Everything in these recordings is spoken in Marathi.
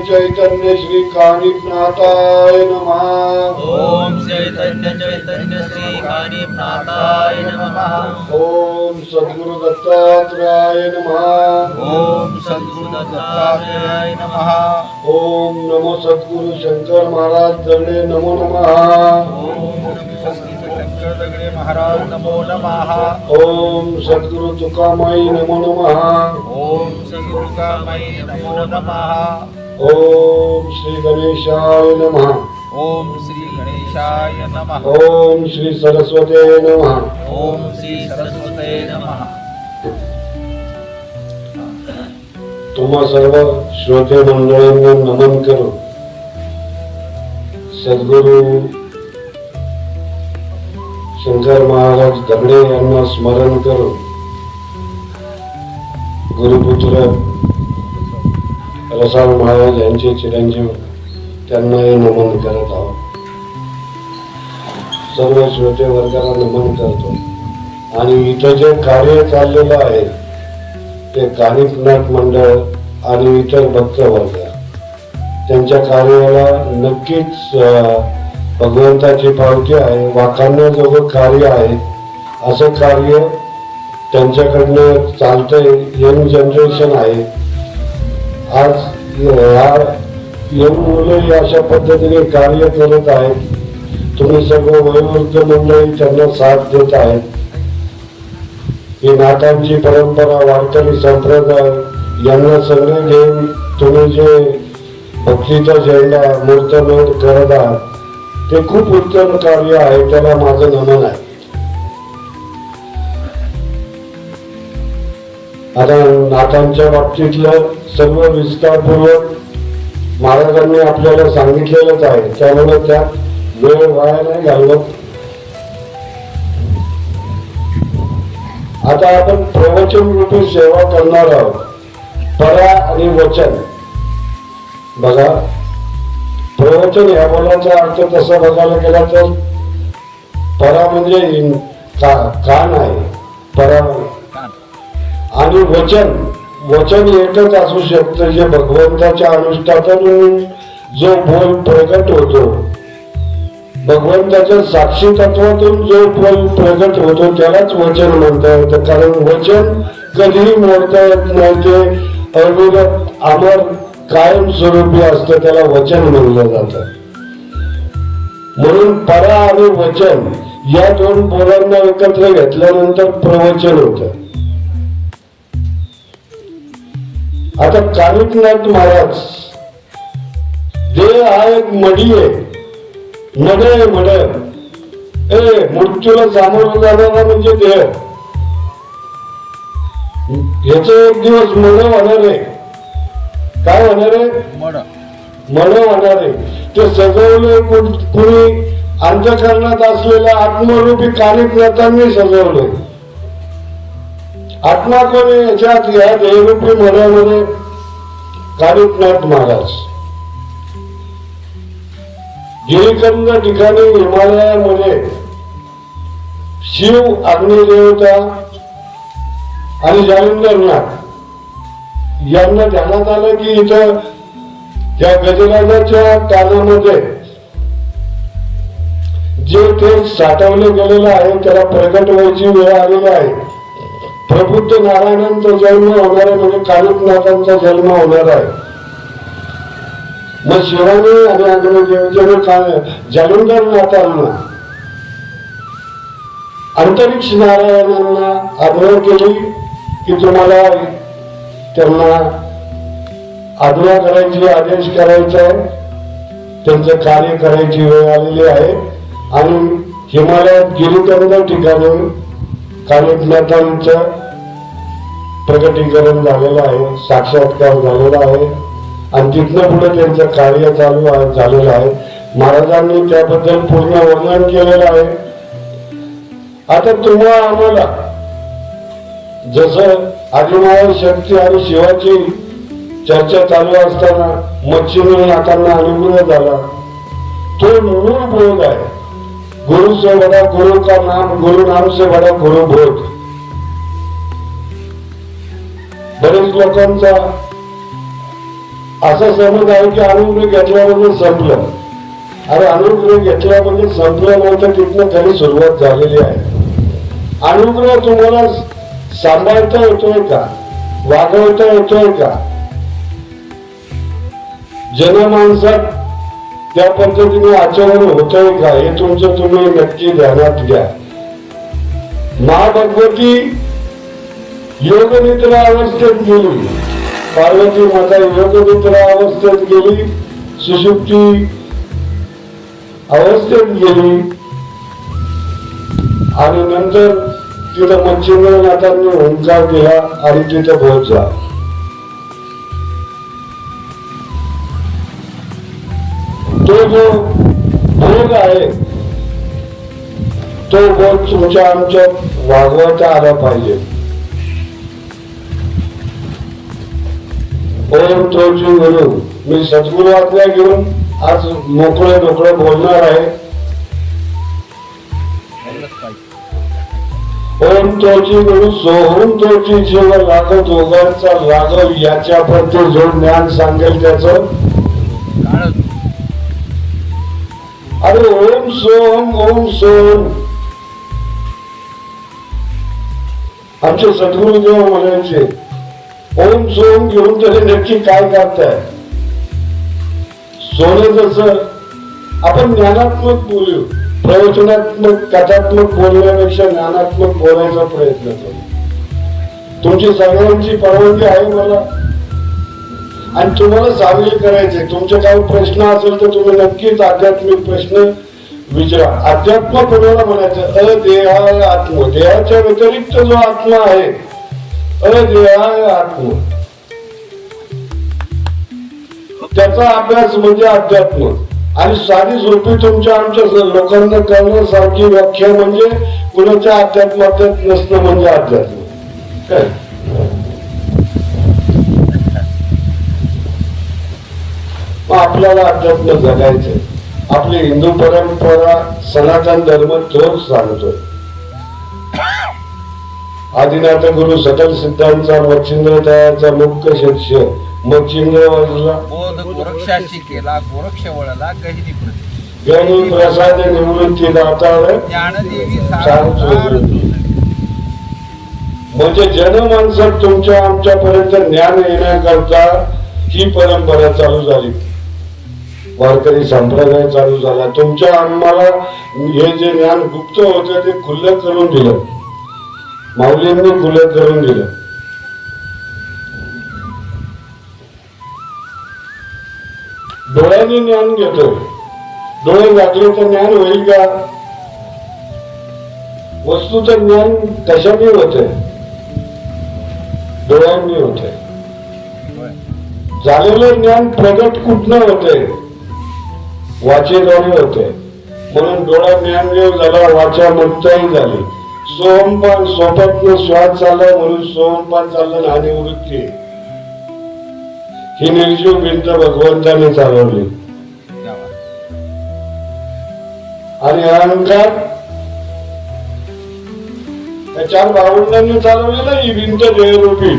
चैतन्य श्री कानिनाथाय नमः। ओम चैतन्य चैतन्य श्री कानिनाथाय नमः। ओम सद्गुरु दत्तात्रयाय नमः। ओम सद्गुरु दत्तात्रेयाय नमः। ओम नमो सद्गुरु शंकर महाराज दगडे नमो नमः। ओम नमो शंकर दगडे महाराज नमो नमः। ओम सद्गुरु तुकामाई नमो नमः। ओम सद्गुरु कामाई नमो नमः। ओम श्री गणेशाय नमः। ओम श्री गणेशाय नमः। ओम श्री सरस्वते नमः। ओम श्री सरस्वते नमः। तुम्हा सर्व श्रोते मंडळींना नमन करू। सद्गुरु शंकर महाराज दगडे यांना स्मरण करू। गुरुपुत्र प्रसाद महाराज यांचे चिरंजीव त्यांनाही नमन करत आहोत. सर्व श्रोते वर्गाला नमन करतो. आणि इथं जे कार्य चाललेलं आहे ते कानिकनाथ मंडळ आणि इतर भक्त वर्ग त्यांच्या कार्याला नक्कीच भगवंताची पावती आहे वाखाणण्याजोगं कार्य आहे असं कार्य त्यांच्याकडनं चालतंय यंग जनरेशन आहे. आज ह्या मुलं अशा पद्धतीने कार्य करत आहेत तुम्ही सर्व वयोवृद्ध मंडळी त्यांना साथ देत आहेत. ही नाटांची परंपरा वारकरी संप्रदाय यांना सगळे घेऊन तुम्ही जे भक्तीचा झेंडा मूर्तमेढ करत आहात ते खूप उत्तम कार्य आहे त्याला माझं नमन आहे. आता नाथांच्या बाबतीतलं सर्व विस्तारपूर्वक महाराजांनी आपल्याला सांगितलेलंच आहे. त्यामुळे त्या वेळ वाया नाही घालवत. आता आपण प्रवचन रूपी सेवा करणार आहोत. परा आणि वचन. बघा प्रवचन या बोलाचा अर्थ तसा बघायला गेला तर परा म्हणजे का- कान आहे. परा म्हणजे आणि वचन वचन एकच असू शकतं जे भगवंताच्या अनुष्ठातून जो बोल प्रगट होतो. भगवंताच्या साक्षी तत्वातून जो बोल प्रगट होतो त्यालाच वचन म्हणता येतं. कारण वचन कधीही मोडता येत नाही ते अविरत अमर कायम स्वरूपी असतं त्याला वचन म्हणलं जातं. म्हणून परा आणि वचन या दोन बोलांना एकत्र घेतल्यानंतर प्रवचन होतं. आता कानिकनाथ महाराज देह हा एक मडी आहे मड मड ए मृत्यूला सामोरं जाणारा म्हणजे देह. याच एक दिवस मड होणार आहे. काय होणार आहे? मड. होणार आहे. ते सजवले कुणी अंतकरणात असलेल्या आत्मरूपी कानिकनाथांनी सजवले आत्मा याच्यात या देहरूपी मनामध्ये कानिकनाथ महाराज. गिरीकंद ठिकाणी हिमालयामध्ये शिव अग्निदेवता आणि जालिंदरनाथ यांना ध्यानात आलं की इथं त्या गजराजाच्या कानामध्ये जे ते साठवले गेलेलं आहे त्याला प्रगट व्हायची वेळ आलेली आहे. प्रबुद्ध नारायणांचा जन्म होणार आहे म्हणजे कालिकनाथांचा जन्म होणार आहे. मग शिवाने आणि अग्निदेवतेने काय जालिंदर नाथांना अंतरिक्ष नारायणांना आग्रह केली की तुम्हाला त्यांना आग्रह करायची आदेश करायचा आहे. त्यांचं कार्य करायची वेळ आलेली आहे. आणि हिमालयात गिरीकंद ठिकाणी कालिकनाथांचं प्रकटीकरण झालेलं आहे साक्षात्कार झालेला आहे. आणि तिथनं पुढे त्यांचं कार्य चालू आहे झालेलं आहे. महाराजांनी त्याबद्दल पूर्ण वर्णन केलेलं आहे. आता तुम्हा आम्हाला जसं आदिमाय शक्ती आणि शिवाची चर्चा चालू असताना मच्छी नाथांना अनुग्रह झाला. तो मूळ बोध आहे. गुरु से बड़ा गुरु का नाम गुरु नाम से बड़ा गुरु बोध। बरेच लोकांचा असा समज आहे की अनुग्रह घेतल्यामध्ये संपलं. अरे अनुग्रह घेतल्यामध्ये संपलं नंतर तिथनं खरी सुरुवात झालेली आहे. अनुग्रह तुम्हाला सांभाळता येतोय का? वागवता येतोय का? जनमानसात त्या पद्धतीने आचरण होतंय का? हे तुमचं तुम्ही नक्की ध्यानात घ्या. महाभगवती योगनिद्रा अवस्थेत गेली. पार्वती माता योगनिद्रा अवस्थेत गेली. सुषुप्ती अवस्थेत गेली. आणि नंतर तिथं मच्छिंद्रनाथांनी हुंकार दिला आणि तिथं पोहोचला तो जो भोग आहे तो भोग तुमच्या आमच्या वागवता आला पाहिजे ओम तो जी गुरु मी सद्गुरु आज्ञा घेऊन आज मोकळं मोकळं बोलणार आहे ओम तोची गुरु सोहम तोची जीव लागत दोघांचा लागव याच्या प्रती जो ज्ञान सांगेल त्याचं अरे ओम सोम ओम सोम. आमचे सद्गुरु देव म्हणायचे ओम सोम घेऊन तरी नक्की काय करताय? सोनं जसं आपण ज्ञानात्मक बोलू प्रवचनात्मक कथात्मक बोलण्यापेक्षा ज्ञानात्मक बोलायचा प्रयत्न करू. तुमची सगळ्यांची परवानगी आहे मला. आणि तुम्हाला सामील करायचे तुमचे काही प्रश्न असेल तर तुम्ही नक्कीच आध्यात्मिक प्रश्न विचारा. अध्यात्म कोणाला म्हणायचं अदेहाय आत्म. देहाच्या व्यतिरिक्त जो आत्मा आहे अदेहाय आत्म. त्याचा अभ्यास म्हणजे अध्यात्म आणि साधी सोपी तुमच्या आमच्या स- लोकांना करण्यासारखी व्याख्या म्हणजे कुणाच्या अध्यात्मात नसणं म्हणजे अध्यात्म काय मग आपल्याला अध्यात्म जगायचंय आपली हिंदू परंपरा सनातन धर्म तोच सांगतोय. आदिनाथ गुरु सकल सिद्धांचा मच्छिंद्र तयाचा मुख्य शिष्य मच्छिंद्र वाजला केला गोरक्ष वळला गहिनी प्रती. गणी प्रसाद निवृत्ती दातार. म्हणजे जनमानसात तुमच्या आमच्यापर्यंत ज्ञान येण्याकरता ही परंपरा चालू झाली. वारकरी संप्रदाय चालू झाला? तुमच्या आम्हाला हे जे ज्ञान गुप्त होतं ते खुलं करून दिलं. माऊलींनी खुलं करून दिलं. डोळ्यांनी ज्ञान घेतो. डोळे लागले तर ज्ञान होईल का? वस्तूचं ज्ञान कशाने होत डोळ्यांनी होत झालेलं ज्ञान प्रगट कुठनं होतंय? वाचेद्वारे होते म्हणून डोळा ज्ञानदेव झाला वाचा मुक्ताही झाली. सोमपान सोबतनं श्वास चालला म्हणून सोमपान चाललं आणि निवृत्ती ही निर्जीव भिंत भगवंताने चालवली आणि अहंकार? त्या चार भावंडांनी चालवलेलं ही भिंत देहरूपी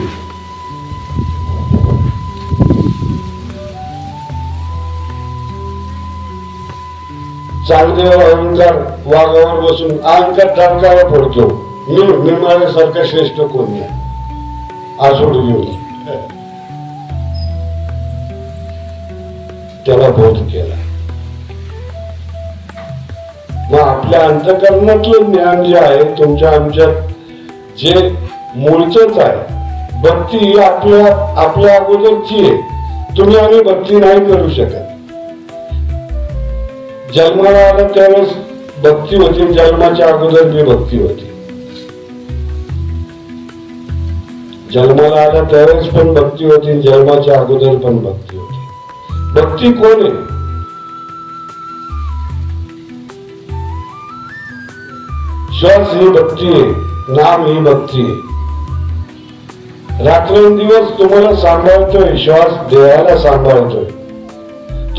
चांगदेव अहंकार वाघावर बसून अहंकार टाळकाला पडतो. मी मी श्रेष्ठ कोण नाही आसूड घेऊन त्याला बोध केला. मग आपल्या अंतकरणातलं ज्ञान जे आहे तुमच्या आमच्यात जे मूळच आहे भक्ती ही आपल्या आपल्या अगोदरची आहे. तुम्ही आम्ही भक्ती नाही करू शकत. जन्माला आला त्यावेळेस भक्ती होती जन्माच्या अगोदर मी भक्ती होती. जन्माला आला त्यावेळेस पण भक्ती होती जन्माच्या अगोदर पण भक्ती होती. भक्ती कोण आहे? श्वास ही भक्ती आहे नाम ही भक्ती आहे. रात्रंदिवस तुम्हाला सांभाळतोय श्वास देहाला सांभाळतोय.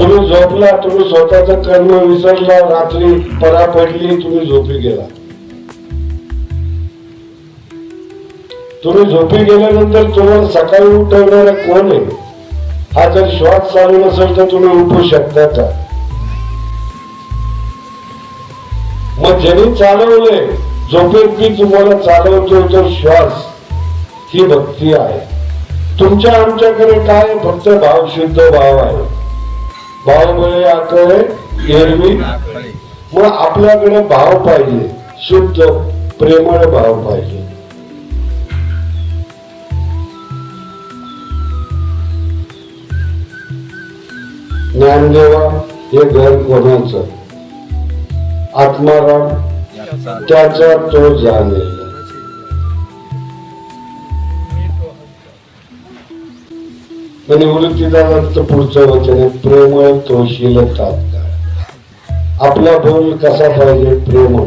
तुम्ही झोपला तुम्ही स्वतःच कर्म विसरला रात्री परा पडली तुम्ही झोपी गेला. तुम्ही झोपी गेल्यानंतर तुम्हाला सकाळी उठवणारा कोण आहे? हा जर श्वास चालू नसेल तर तुम्ही उठू शकता का? मग ज्यांनी चालवलंय झोपेत मी तुम्हाला चालवतो तो श्वास ही भक्ती आहे. तुमच्या आमच्याकडे काय फक्त भाव शुद्ध भाव आहे. भाव आकळे एरवी मग आपल्याकडे भाव पाहिजे. शुद्ध प्रेमळ भाव पाहिजे. ज्ञानदेवा हे घर कोणाचं? आत्माराम त्याचा तो जाणे. आणि वृत्तीदारांचं पुढचं वचन आहे. प्रेमळ तोशील तात्काळ आपला बोल कसा पाहिजे? प्रेमळ.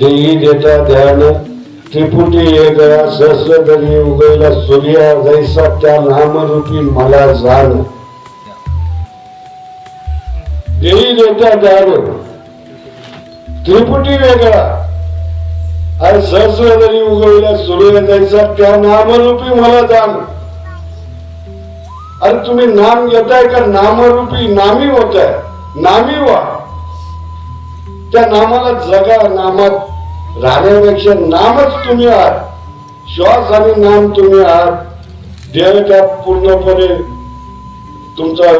देही देता ध्यान त्रिपुटी ये गया सहस्र तरी उगयला सूर्या जैसा त्या नामरूपी मला जाण. देही देता ध्यान त्रिपुटी वेगळा आणि सहस्र दरी उगवला सूर्य जायचा त्या नामरूपी मला जाण. अरे तुम्ही नाम घेताय का? नामरूपी नामी होत आहे नामी व्हा. त्या नामाला जगा नामात राहण्यापेक्षा नामच तुम्ही आहात. श्वास आणि नाम तुम्ही आहात. देह त्या पूर्णपणे तुमचा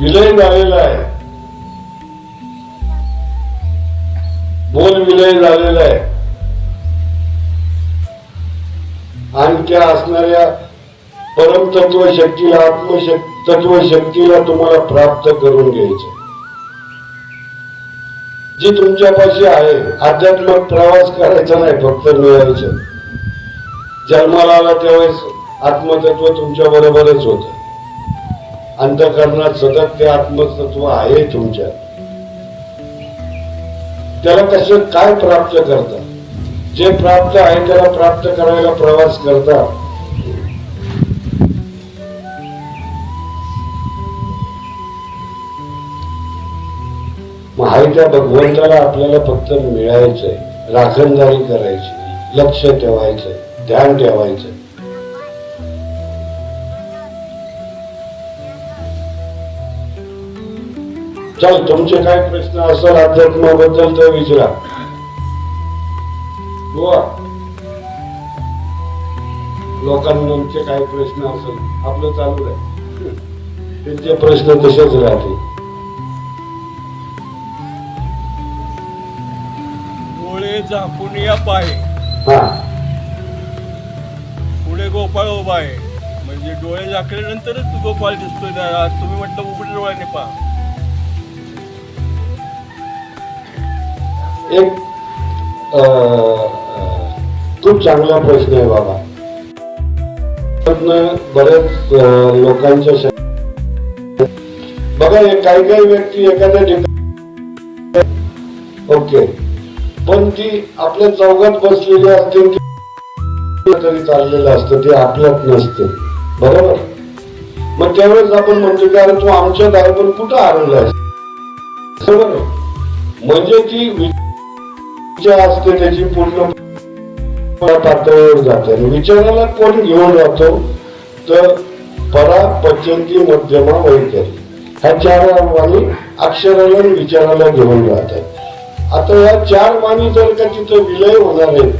विलय झालेला आहे. बोल विलय झालेला आहे. आणि त्या असणाऱ्या परम तत्व शक्तीला आत्मशक्ती तत्व शक्तीला तुम्हाला प्राप्त करून घ्यायचं. जी तुमच्यापाशी आहे आध्यात्मिक प्रवास करायचा नाही फक्त मिळायचं. जन्माला आला त्यावेळेस आत्मतत्व तुमच्या बरोबरच होत. अंतकरणात सतत ते आत्मतत्व आहे तुमच्या. त्याला कसं काय प्राप्त करता? जे प्राप्त आहे त्याला प्राप्त करायला प्रवास करता. म्हणजे त्या भगवंताला आपल्याला फक्त मिळायचंय राखणदारी करायची लक्ष ठेवायचंय ध्यान ठेवायचं चल तुमचे काय प्रश्न असेल अध्यात्माबद्दल तर विचारा. बुवा. लोकांचे काय प्रश्न असेल आपलं चालू आहे. त्यांचे प्रश्न तसेच राहतील. झाकून या पाय. हा. पुढे गोपाळ उभा आहे. म्हणजे डोळे झाकल्यानंतरच गोपाळ दिसतोय. तुम्ही म्हटलं उघड डोळ्याने पहा. एक खूप चांगला प्रश्न आहे बाबा. बरेच लोकांच्या बघा काही काही व्यक्ती एखाद्या ठिकाणी ओके. पण ती आपल्या चौघात बसलेली असते तरी चाललेलं असतं ते आपल्यात नसते. बरोबर? मग त्यावेळेस आपण म्हणतो की अरे तू आमच्या दारातून कुठं आलेला बरोबर म्हणजे ती विचार असते त्याची पूर्ण पातळीवर जाते. आणि विचाराला कोण घेऊन जातो? तर परा पचंती मध्यमा वैखरी ह्या चार वाणी अक्षराला विचाराला घेऊन जातात. आता या चार वाणी जर का तिथं विलय होणार आहे.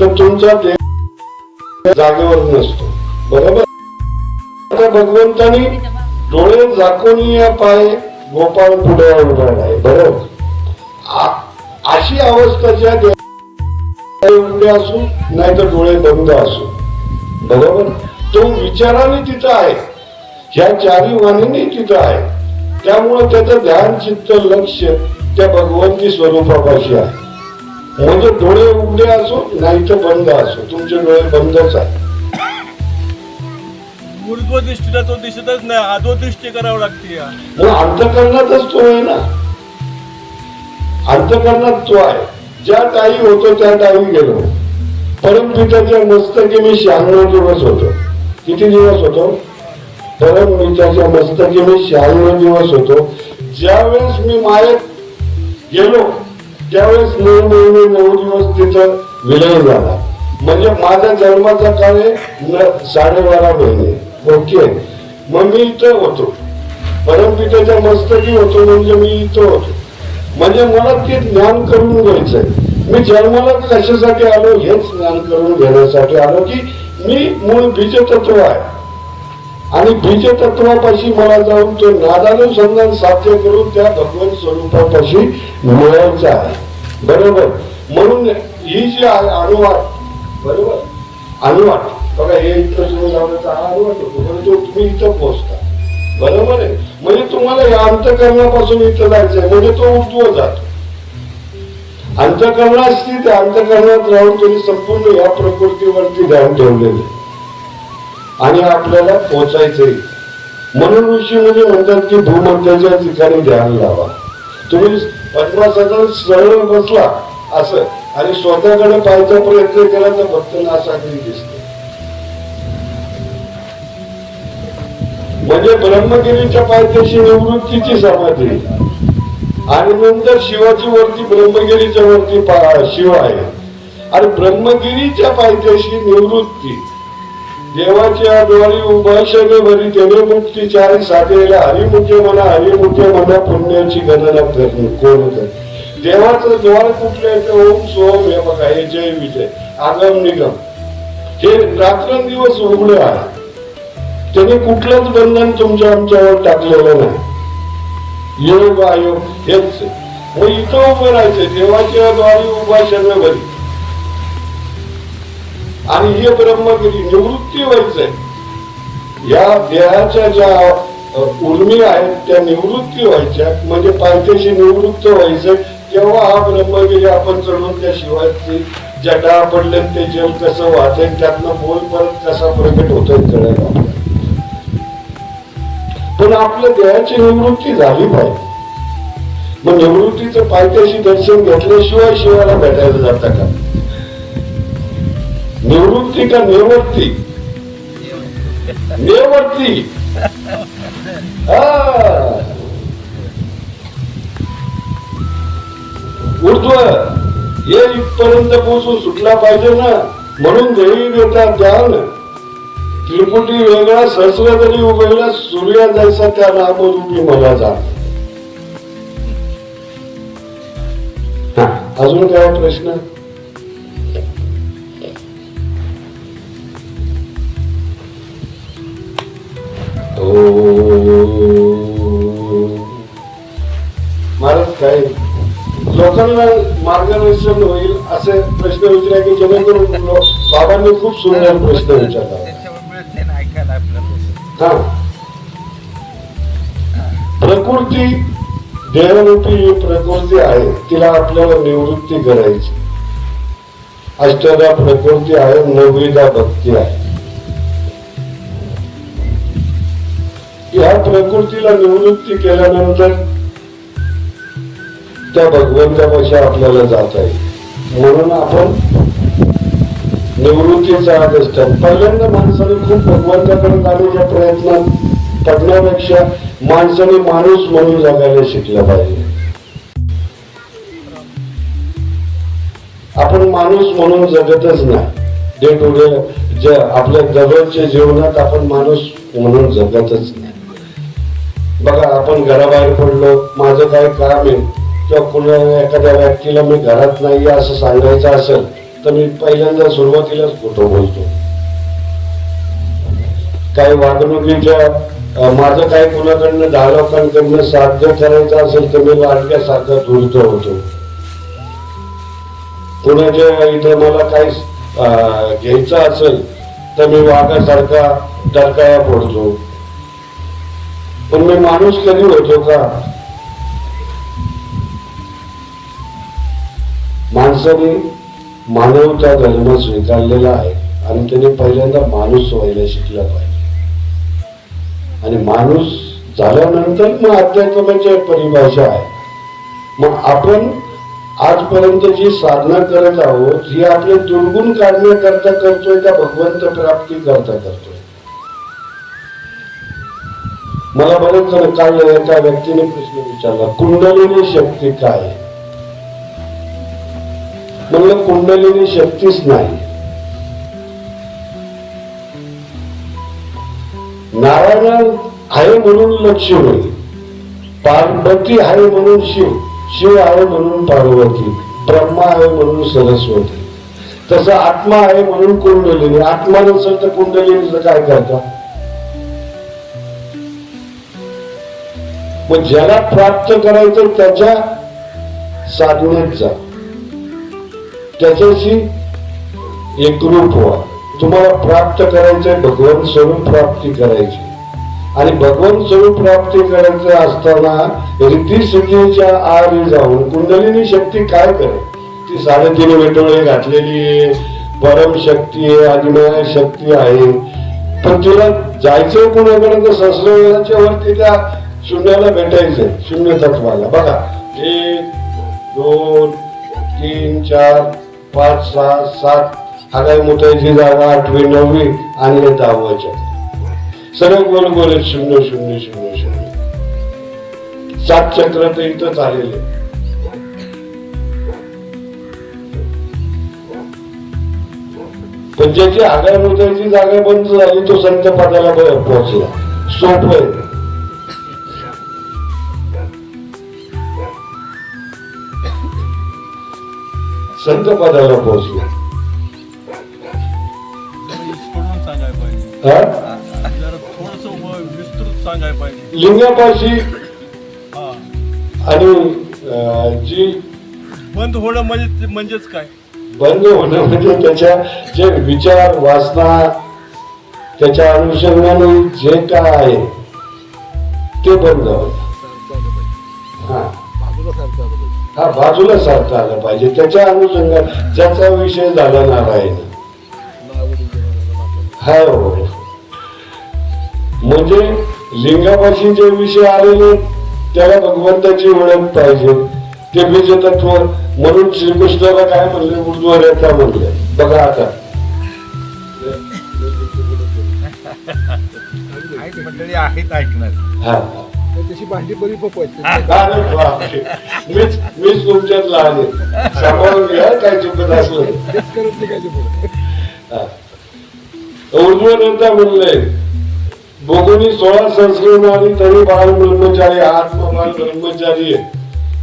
तर तुमचा देह जागेवर नसतो. बरोबर? आता भगवंतानी डोळे झाकून या पाय गोपाळ पुढे उभार आहे. बरोबर? अशी अवस्था ज्या देवा- उघडे असू नाहीतर डोळे बंद असू. बरोबर? तो विचाराने तिथं आहे. ह्या चारी वाणीने तिथं आहे. त्यामुळे त्याचं ध्यान चित्त लक्ष त्या भगवंती स्वरूपापाशी आहे म्हणजे डोळे उघडे असो नाही तर बंद असो. तुमचे डोळे बंदच आहे ऊर्ध्व दृष्टीला तो दिसतच नाही आदो दृष्टी करावं लागते मग अंतकरणातच तो आहे ना? अंतकरणात तो आहे. ज्या टाई होतो त्या टाई गेलो. परमपिताच्या मस्तकी मी शहाण्णव दिवस होतो. किती दिवस होतो? परमपिताच्या मस्तकी मी शहाण्णव दिवस होतो. ज्यावेळेस मी मायेत गेलो. त्यावेळेस नऊ महिने नऊ दिवस तिथं विलय झाला. म्हणजे माझ्या जन्माचा काळ साडेबारा महिने. ओके. मग मी इथं होतो. परमपित्याच्या मस्तकी होतो म्हणजे मी इथं होतो. म्हणजे मला ते ज्ञान करून घ्यायचंय. मी जन्माला कशासाठी आलो हेच ज्ञान करून घेण्यासाठी आलो की मी मूळ बीजतत्व आहे. आणि बीज तत्वापाशी मला जाऊन तो नादानुसंधान साध्य करून त्या भगवत स्वरूपापाशी मिळवायचा आहे. बरोबर? म्हणून ही जी आहे अनुवाद बरोबर? अनुवाद. बघा हे इथं तुम्ही लावलं हा अनुवाद होतो. म्हणजे परंतु तुम्ही इथं पोहोचता. बरोबर आहे? म्हणजे तुम्हाला या अंतकरणापासून इथं जायचंय म्हणजे तो उद्भव जातो. अंतकरणात स्थित अंतकरणात राहून तुम्ही संपूर्ण या प्रकृतीवरती ध्यान ठेवलेलं आहे. आणि आपल्याला पोचायचंय. म्हणून ऋषी म्हणजे म्हणतात की भूमध्याच्या ठिकाणी ध्यान लावा. तुम्ही पद्मासनात सरळ बसला असं. आणि स्वतःकडे पाहायचा प्रयत्न केला तर भक्त नासाकरी दिसते. म्हणजे ब्रह्मगिरीच्या पायथ्याशी निवृत्तीची समाधी. आणि नंतर शिवाची वरती ब्रह्मगिरीच्या वरती शिव आहे. आणि ब्रह्मगिरीच्या पायथ्याशी निवृत्ती. देवाच्या द्वारी उभा भरी त्याने मुक्ती चारी साधेला हरिमुख्य म्हणा हरिमुख्य म्हणा पुण्याची गणना करणे. कोण कर देवाचं द्वार कुठलं आहे? तर ओम सोम हे बघा हे जय विजय. आगम निगम. हे रात्रंदिवस उघडे आहे. त्याने कुठलंच बंधन तुमच्या आमच्यावर टाकलेलं नाही. योग आयोग हेच मग इथं उभं राहायचं. देवाच्या द्वारी उभा भरी आणि हे ब्रह्मगिरी निवृत्ती व्हायचंय या देहाच्या ज्या उर्मी आहेत त्या निवृत्ती व्हायच्या म्हणजे पायथ्याशी निवृत्त व्हायचं तेव्हा हा ब्रह्मगिरी आपण चढून त्या शिवाची जटा पडले ते जल कसं वाचेल त्यातनं बोल परत कसा प्रकट होतोय चढायला पण आपल्या देहाची निवृत्ती झाली पाहिजे. मग निवृत्तीचं पायथ्याशी दर्शन घेतल्याशिवाय शिवाला भेटायला जाता का? निवृत्ती का निवृत्ती? निवृत्ती. ऊर्ध्व हे इथपर्यंत पोहोचून सुटला पाहिजे ना. म्हणून देवी देता ज्ञान त्रिपुटी वेगळा सहस्र जरी उगवला सूर्या जायचा त्या नामरूपी मला जा अजून काय प्रश्न? महाराज काय? लोकांना मार्गदर्शन होईल असे प्रश्न विचारा की जेणेकरून बाबांनी खूप सुंदर प्रश्न विचारला. हा. प्रकृती देहरूपी ही प्रकृती आहे तिला आपल्याला निवृत्ती करायची. अष्टदा प्रकृती आहे नववीदा भक्ती आहे. या प्रकृतीला निवृत्ती केल्यानंतर त्या भगवंतापाशी आपल्याला जात आहे म्हणून आपण निवृत्तीचा आदेश पहिल्यांदा माणसाने खूप भगवंताकडे जाण्याच्या प्रयत्नात पडण्यापेक्षा माणसाने माणूस म्हणून जगायला शिकलं पाहिजे. आपण माणूस म्हणून जगतच नाही. डे टू डे जे आपल्या दररोजच्या जीवनात आपण माणूस म्हणून जगतच नाही. बघा आपण घराबाहेर पडलो. माझं काय काम आहे? किंवा कुणा एखाद्या व्यक्तीला मी घरात नाही असं सांगायचं असेल तर मी पहिल्यांदा सुरुवातीलाच खोटं बोलतो. काही वागणुकीच्या माझं काय कुणाकडनं दहा लोकांकडनं साध्य करायचं असेल तर मी लाडक्यासारखा धुरत होतो. कुणाच्या इथं मला काही अं, घ्यायचं असेल तर मी वाघासारखा डरकाया पडतो पण मी माणूस कधी होतो का? माणसाने मानवता धर्म स्वीकारलेला आहे आणि त्याने पहिल्यांदा माणूस व्हायला शिकला पाहिजे. आणि माणूस झाल्यानंतर मग अध्यात्माची परिभाषा आहे. मग आपण आजपर्यंत जी साधना करत आहोत ही आपले दुर्गुण काढण्याकरता करतोय का भगवंत प्राप्ती करता करतोय? मला बरेच जण काल एका व्यक्तीने प्रश्न विचारला कुंडलिनी शक्ती काय? आहे? म्हणलं कुंडलिनी शक्तीच नाही. नारायण आहे म्हणून लक्ष्मी पार्वती आहे म्हणून शिव शिव आहे म्हणून पार्वती ब्रह्मा आहे म्हणून सरस्वती. तसं आत्मा आहे म्हणून कुंडलिनी. आत्मा नसेल तर कुंडलिनीचं काय करतात मग ज्याला प्राप्त करायचं त्याच्या साधनेत जा. त्याच्याशी एकरूप व्हा. तुम्हाला प्राप्त करायचंय भगवान स्वरूप प्राप्ती करायची. आणि भगवान स्वरूप प्राप्ती करायचं असताना रीती आरे जाऊन कुंडलिनी शक्ती काय करेल? ती साडेतीन वेटोळे घातलेली आहे. परम शक्ती आहे अग्नय शक्ती आहे. पण तिला जायचंय कुणाकडे? तर सहस्रवेळाच्या वरती त्या शून्याला भेटायचंय शून्य तत्वाला बघा. एक दोन तीन चार पाच सहा सात. हागाय मोठायची जागा आठवी नववी आणि दहावाच्या सगळे गोल गोल आहेत. शून्य शून्य शून्य शून्य. सात चक्र तर इथंच आलेले पण ज्याची आगाय मोठायची जागा बंद झाली तो संत पदाला पोहोचला. सोप आहे. संत पदाला पोहोचला. लिंगापाशी हा आणि जी बंद होणं म्हणजे म्हणजेच काय? बंद होणं म्हणजे त्याच्या जे विचार वासना त्याच्या अनुषंगाने जे काय आहे ते बंद होत. हा बाजूला सारखं आलं पाहिजे. त्याच्या अनुषंगात ज्याचा विषय झाला नारायण हा. म्हणजे लिंगापाशी जे विषय आलेले त्याला भगवंताची ओळख पाहिजे. ते बीज तत्व म्हणून श्रीकृष्णाला काय म्हणले? उर्ध्वरेखा म्हणले. बघा आता. मंडळी आहेत ऐकणार. हा. त्याची भांडी बरी पकवायची अरे बापरे. मीच मीच तुमच्यात लहान आहे. सांभाळून घ्या काय चुकत असलं. तेच करत निघायचे पुढे उर्ध्व नेता म्हणले बोगुनी सोळा संस्कृत आणि तरी बाळ ब्रह्मचारी आत्मबाल ब्रह्मचारी आहे.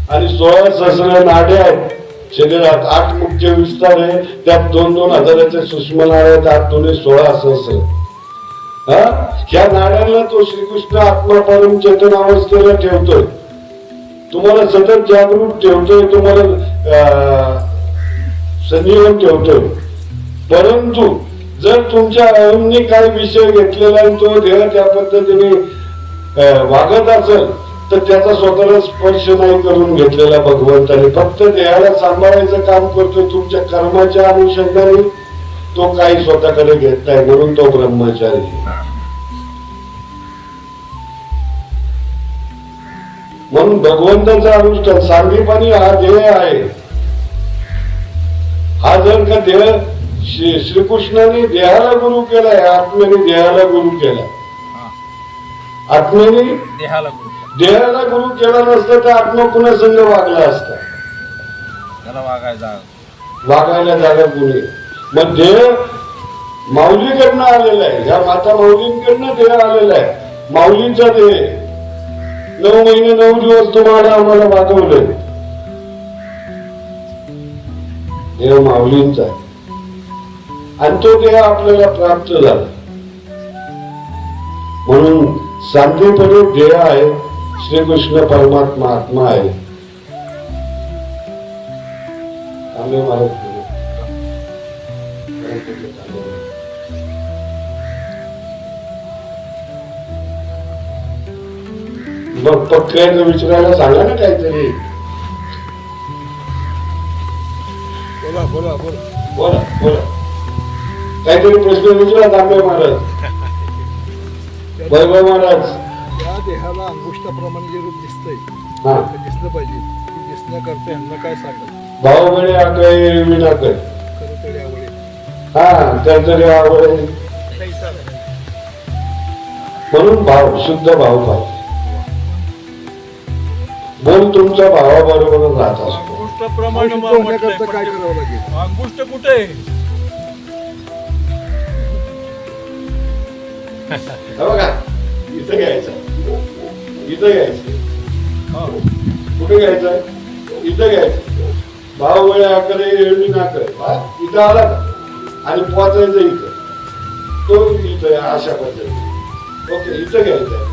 आणि सोळा सहस्र नाड्या आहेत. शरीरात आठ मुख्य विस्तार आहे त्यात दोन दोन हजाराचे सूक्ष्म नाड्या आहेत. आठ दोन्ही सोळा सहस्र हा ह्या नाड्यांना तो श्रीकृष्ण आत्मा परम चेतन अवस्थेला ठेवतोय तुम्हाला सतत जागरूक ठेवतोय तुम्हाला संजीवन ठेवतोय. परंतु जर तुमच्या अहमने काही विषय घेतलेला आणि तो ध्येय त्या पद्धतीने वागत असेल तर त्याचा स्वतःला स्पर्श नाही करून घेतलेला भगवंताने. फक्त देहाला सांभाळायचं काम करतोय तुमच्या कर्माच्या अनुषंगाने तो काही स्वतःकडे घेत नाही म्हणून तो ब्रह्मचारी. म्हणून भगवंताचा अनुष्ठान सांगीपणी हा देह आहे. हा जर का देह श्री श्रीकृष्णाने देहाला गुरु केलाय आत्म्याने देहाला गुरु केला आत्म्याने देहाला गुरु देहाला गुरु केला नसता तर आत्मा पुन्हा संघ वागला असता. त्याला वागायचा वागायला जागा गुन्हे मग देह माऊलीकडनं आलेलं आहे. ह्या माता माऊलींकडनं देह आलेला आहे. माऊलींचा देह. नऊ महिने नऊ दिवस तुम्हाला आम्हाला वागवलंय देह माऊलींचा आहे. आणि तो देह आपल्याला प्राप्त झाला. म्हणून शांतीपणे देह आहे. श्रीकृष्ण परमात्मा आत्मा आहे. आम्ही मला मग पक्क्याचं विचारायला सांगा ना काहीतरी. बोला बोला बोला. बोला बोला. काहीतरी प्रश्न विचारा तांबे महाराज. वैभव महाराज. त्या देहाला अंगुष्ठाप्रमाणे जे रूप दिसतंय हा. ते दिसलं पाहिजे. ते दिसण्याकरता यांना काय सांगत भाऊ बळे आकय विना कर खरं तर यावेळी. हा त्यातरी आवड आहे. म्हणून भाव शुद्ध भाव पाहिजे. बोल तुमच्या भावाबरोबर राहत असतो. अंगुष्ठाप्रमाणे अशुद्ध मला होण्याकरता काय म्हटलंय करावं लागेल? अंगुष्ठ कुठे? आहे? हे बघा इथं घ्यायचा. इथं घ्यायचं. हा. कुठे घ्यायचं? इथं घ्यायचं. भाव वळे आकडे एळणी नाकडे. हा? इथं आला का? आणि पोचायचं इथं. तो इथं अशा पद्धतीने. ओके इथं घ्यायचं.